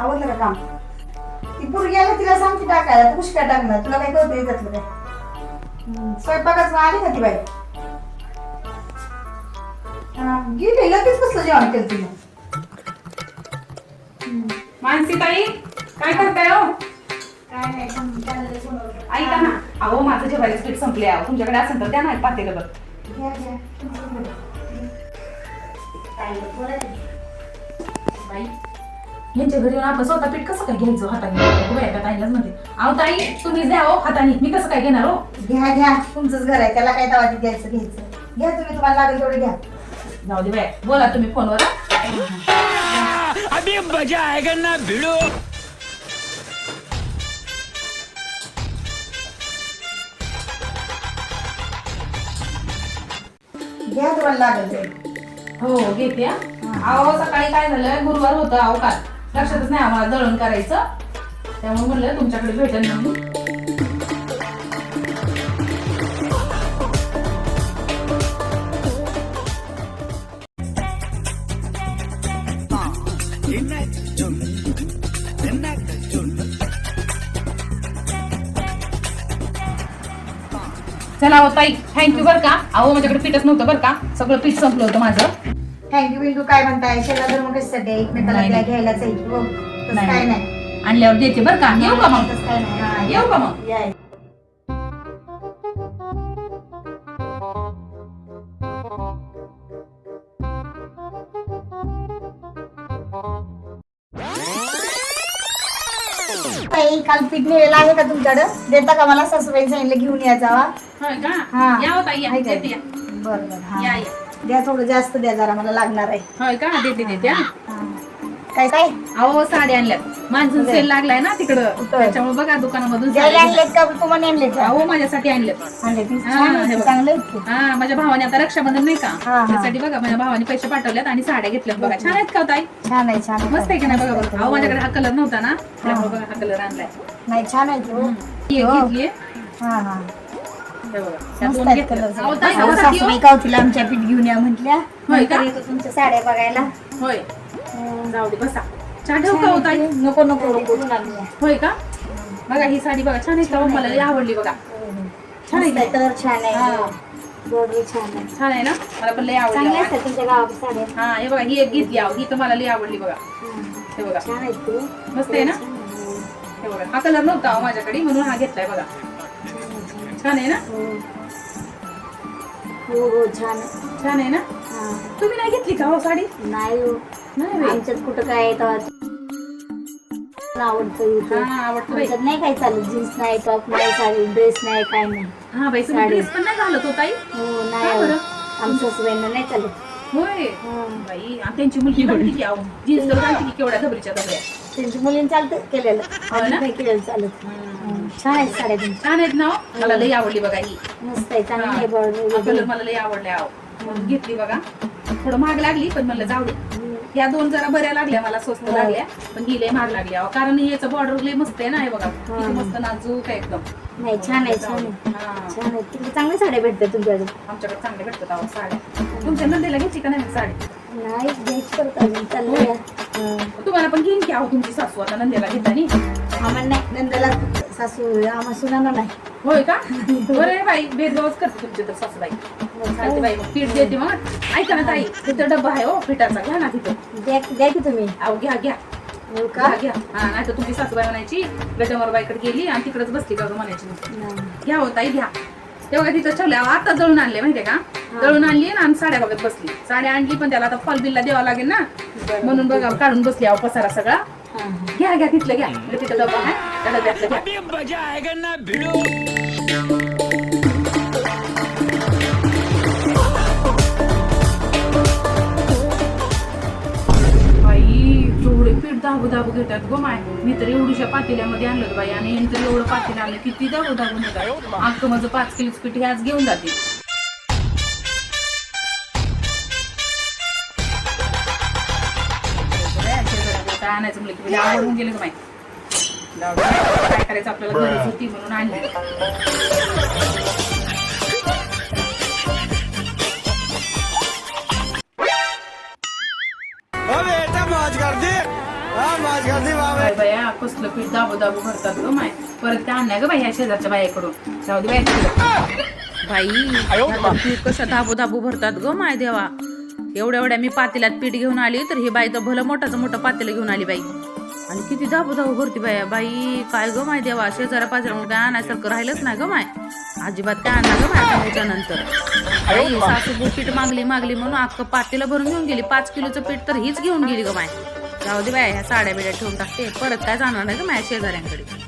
आवडलं का काम? ती पोरगी आली तिला सांगते टाकायला तू काय टाकणार तुला काय कळतं येतात काय? स्वयंपाकाच आली का ती बाई? गेले लगेच कसलं जेवण केलं तिने मानसी ताई काय करताय हो? काय ऐका ना अहो माझं जेवायचं स्पीड संपले अहो तुमच्याकडे असेल तर त्या ना पाते बघ. बाई यांच्या घरी येऊन आपण स्वतः पीठ कसं काय घ्यायचं हाताने? बघा त्या ताईलाच म्हणते अहो ताई तुम्ही द्या हो हाताने. मी कसं काय घेणार हो? घ्या घ्या. तुमचंच घर आहे. त्याला काय दवा घ्यायचं घ्यायचं. घ्या तुम्ही तुम्हाला लागेल तेवढे घ्या. जाऊ दे बाय. बोला तुम्ही फोनवर? अभी मजा आएगा ना भिड़ो। घ्या तुम्हाला लागेल तेवढे. हो घेते हा. अहो सकाळी काय झालं? गुरुवार होतं अहो काल. लक्षातच नाही आम्हाला दळण करायचं. त्यामुळे म्हणलं तुमच्याकडे भेटेल म्हणून. चला हो ताई थँक्यू बरं का. अहो माझ्याकडे पीठच नव्हतं बरं का. सगळं पीठ संपलं होतं माझं. थँक्यू बिंकू काय म्हणताय शेला धर्म कशासाठी आहे? एकमेकाला नाही. घ्यायलाच आहे हो, तसं नाही. काय नाही आणल्यावर देते बरं का येऊ का मग तसं काय नाही हा, येऊ का मग या, या. ताई, काल पीठ नेलेलं आहे का तुमच्याकडं देता का मला सासूबाई सांगितलं घेऊन या जावा होय का हा. या हो ताई या आहे का? देते या. बरं बरं हा. या या द्या थोडं जास्त द्या जरा मला लागणार आहे. होय का? देते देते हा. काय काय? अहो साडी आणल्यात. मान्सून सेल लागलाय ना तिकडं? त्याच्यामुळे बघा दुकानामधून द्यायला साडी आणलेत का तुम्हाला आणलेत का? अहो माझ्यासाठी आणल्यात आणले हा, छान हे आहे, बघ. चांगलं आहे की. हा माझ्या भावाने आता रक्षाबंधन नाही का? हा, हा. त्यासाठी बघा माझ्या भावाने पैसे पाठवल्यात आणि साड्या घेतल्यात बघा. छान आहेत का हो ताई? छान आहे छान आहे. मस्त आहे की नाही बघा बघा. अहो माझ्याकडे हा कलर नव्हता ना. त्यामुळे बघा हा कलर आणलाय. नाही छान आहे की, हो. ही एक हो. घेतलीये. हा हा. सासूबाई कावतीला आमच्या पीठ घेऊन या म्हटल्या. होय का? नंतर येतो तुमच्या साड्या बघायला. होय. जाऊ दे बसा. चहा ठेवू का हो नको नको. होय का? बघा ही साडी बघा. छान आहे? मला आवडली बघा. छान आहे? कलर छान आहे. छान आहे. ना? मला पण चांगल्या आवडली हा हे बघा ही एक घेतली आहो ही तर मला लई आवडली बघा. हा. बघा. मस्त आहे ना. हे बघा. हा कलर नव्हता माझ्याकडे म्हणून हा घेतलाय बघा. छान आहे ना हो हो हो छान आहे. छान आहे ना हा. तुम्ही नाही घेतली का हो साडी नाही हो नाही बाई. आमच्यात कुठं काय आहे तेव्हा आवडतं इथं. हा आवडतो बाई आमच्यात नाही काय जीन्स नाही टॉप नाही साडी ड्रेस नाही काय नाही हा बाई तुम्ही साडी. ड्रेस पण नाही घालत हो ताई हो का? आमच्या नाही चालत होय हा. बाई आणि त्यांची मुलगी जीन्स घालते की केवढ्या मुलींनी चालतं केलेलं आम्ही? नाही केलेलं चालत. छान आहेत साड्या तुमच्या छान आहेत ना हो? मला लई आवडली बघा ही. मस्त आहे चांगली आहे कलर बॉर्डर मला लई अहो म्हणून घेतली बघा. थोडं महाग लागली पण म्हणलं जाऊ दे. ह्या दोन जरा बऱ्या लागल्या मला स्वस्त हो. लागल्या पण ही लई महाग लागली अहो कारण याचं बॉर्डर लई मस्त आहे ना हे बघा. किती मस्त नाजूक आहे एकदम. नाही छान आहे छान आहे. हा. छान आहे. तिकडे चांगल्या साड्या भेटतात तुमच्याकडे. आमच्याकडे चांगले भेटतात अहो साड्या. तुमच्या नंदीला घ्यायची का नाही साडी? नाही घ्यायची करत अजून. चाललंय. तुम्हाला पण घेईन की अहो तुमची सासू आता नंदीला घेतानी? आम्हाला नाही नंदाला सासू आम्हा सुनाना नाही. होय का? बरं आहे बाई भेदभावच करते तुमची तर सासूबाई. चालते बाई मग पीठ देते मग. ऐका ना ताई तिथं डब्बा आहे हो पिठाचा. घ्या ना तिथं. द्या द्या की तुम्ही. अहो घ्या घ्या. हो का? घ्या घ्या. हा नाही तर तुमची सासूबाई म्हणायची गटमरबाईकडे गेली आणि तिकडेच बसली का गं म्हणायची नाही. घ्या हो ताई घ्या. तेव्हा तिथं ठेवल्या. आता दळून आणले माहितीये का? दळून आणली आणि साड्या बघत बसली. साड्या आणली पण त्याला आता फॉल बिलला द्यावा लागेल ना? म्हणून बघा काढून बसली अहो पसारा सगळा. हा, हा. घ्या घ्या तिथलं घ्या. तिथं डब्बा आहे त्या डब्यातलं घ्या दाबू दाबू घेतात गो माय. मी तर एवढीशा पातेल्यामध्ये आणलं बाई. आणि यांनी तर एवढं पातेलं आणलं किती दाबू दाबू घेतात अख्खं माझं पाच किलोच पीठ आज घेऊन जाते. काय आणायचं म्हणलं की आवड होऊन गेलं का माहिती काय करायचं आपल्याला गरज होती म्हणून आणली. ओ बेटा मौज कर दी हाँ मौज कर दी वाह बेटा बाया कसलं पीठ दाबू दाबू भरतात ग माय. परत काय आणलंय ग बाई ह्या शेजारच्या बायाकडून. जाऊ दे बाई. बाई कशा दाबू दाबू भरतात ग माय देवा. एवढ्या एवढ्या मी पातेल्यात पीठ घेऊन आली तर ही बाई तर भलं मोठाचं मोठं पातेलं घेऊन आली बाई. आणि किती दाबू दाबू भरती बाया बाई काय ग माय देवा शेजाऱ्या पाजाऱ्या काय आणायसारखं राहिलंच नाही ग माय. अजिबात काय आणा ग माय त्याच्यानंतर ह्याच्यानंतर बाई सासू पीठ मागली मागली म्हणून अख्खं पातेलं भरून घेऊन गेली. पाच किलोचं पीठ तर हीच घेऊन गेली ग माय. जाऊ दे बाया ह्या साड्या बिड्या ठेवून टाकते. परत काय जाणार नाही ग माझ्या शेजाऱ्यांकडे.